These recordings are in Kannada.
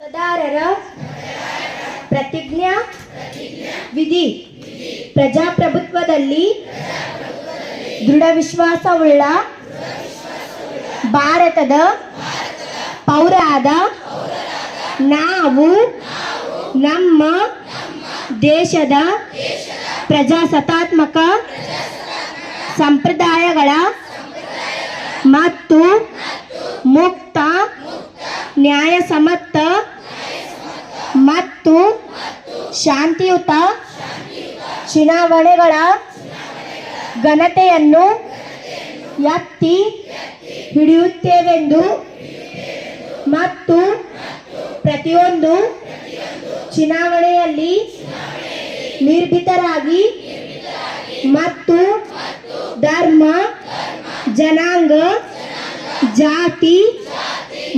ಮತದಾರರ ಪ್ರತಿಜ್ಞಾ ವಿಧಿ. ಪ್ರಜಾಪ್ರಭುತ್ವದಲ್ಲಿ ದೃಢ ವಿಶ್ವಾಸವುಳ್ಳ ಭಾರತದ ಪೌರಾದ ನಾವು ನಮ್ಮ ದೇಶದ ಪ್ರಜಾಸತ್ತಾತ್ಮಕ ಸಂಪ್ರದಾಯಗಳ ಮತ್ತು ಮುಕ್ತ ನ್ಯಾಯಸಮ್ಮತ ಶಾಂತಿಯುತ ಚುನಾವಣೆಗಳ ಘನತೆಯನ್ನು ಎತ್ತಿ ಹಿಡಿಯುತ್ತೇವೆಂದು ಮತ್ತು ಪ್ರತಿಯೊಂದು ಚುನಾವಣೆಯಲ್ಲಿ ನಿರ್ಭೀತರಾಗಿ ಮತ್ತು ಧರ್ಮ, ಜನಾಂಗ, ಜಾತಿ,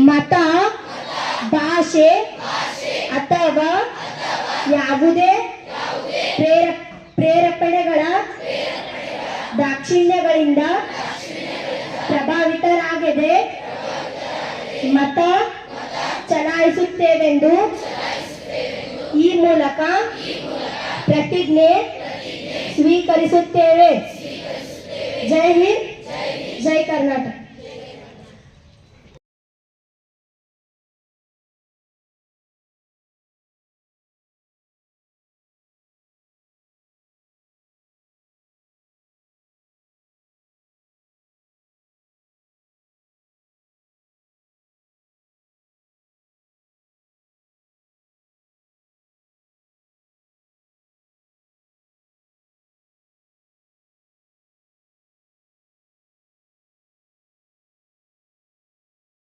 ಮತ, ಭಾಷೆ ಅಥವಾ ಯಾವುದೇ ಪ್ರೇರ ಪ್ರೇರೇಪಣೆಗಳ ದಾಕ್ಷಿಣ್ಯಗಳಿಂದ ಪ್ರಭಾವಿತರಾಗದೆ ಮತ ಚಲಾಯಿಸುತ್ತೇವೆಂದು ಈ ಮೂಲಕ ಪ್ರತಿಜ್ಞೆ ಸ್ವೀಕರಿಸುತ್ತೇವೆ.